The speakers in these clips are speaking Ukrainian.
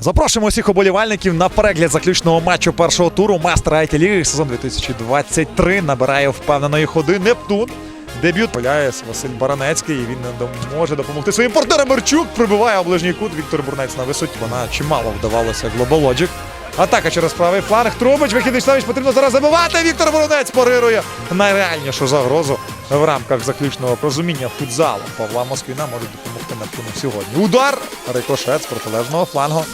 Запрошуємо усіх оболівальників на перегляд заключного матчу першого туру Мастера IT Ліги сезон 2023 набирає впевненої ходи Нептун. Дебют поляєс Василь Баранецький. і Він може допомогти своїм партнерам. Мерчук прибиває оближній кут. Віктор Бурнець на висоті. Вона чимало вдавалося Глобалоджик. Атака через правий фланг. Трубич, вихід Вячеславович потрібно зараз забивати. Віктор Бурнець парирує найреальнішу загрозу в рамках заключного розуміння футзалу. Павла Москвіна можуть допомогти Нептуну сьогодні. Удар! Рикошет з протилежного флангу.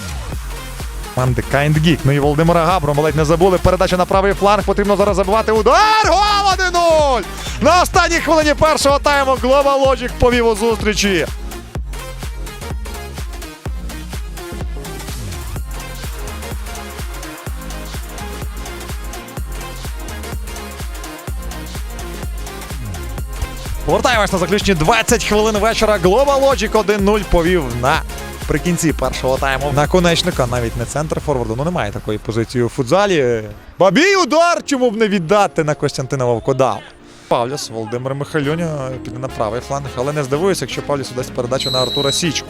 Команди Kind Geek. Ну і Володимира Габро, ледь не забули. Передача на правий фланг. Потрібно зараз забивати удар. Гол 1-0! На останній хвилині першого тайму Global Logic повів у зустрічі. Повертаємось на заключні 20 хвилин вечора. Global Logic 1-0 повів на прикінці першого тайму на конечника, навіть не центр форварду. Ну немає такої позиції у футзалі. Бабій удар! Чому б не віддати на Костянтина Вовкодав? Павліс, Володимир Михайлюня піде на правий фланг, але не здивуюся, якщо Павліс дасть передачу на Артура Січку.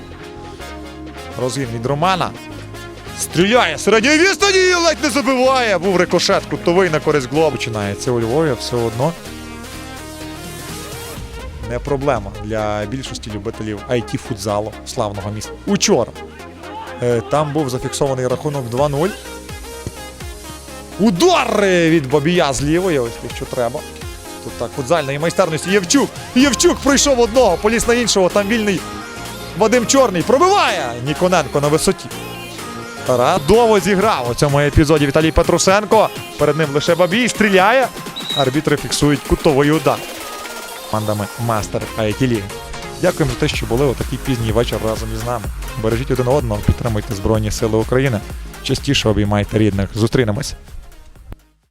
Розгін від Романа. Стріляє середньої відстані ледь не забиває. Був рикошет, кутовий на користь Глобу. Починається у Львові все одно не проблема для більшості любителів it футзалу славного міста. Учора е, там був зафіксований рахунок 2-0. Удар від Бабія з лівої, ось те, що треба. Тут так, футзальної майстерності. Євчук! Євчук прийшов одного, поліз на іншого, там вільний Вадим Чорний. Пробиває! Ніконенко на висоті. Радово зіграв у цьому епізоді Віталій Петрусенко. Перед ним лише Бабій стріляє. Арбітри фіксують кутовий удар командами Мастер IT League. Дякуємо за те, що були у такий пізній вечір разом із нами. Бережіть один одного, підтримуйте Збройні Сили України. Частіше обіймайте рідних. Зустрінемось.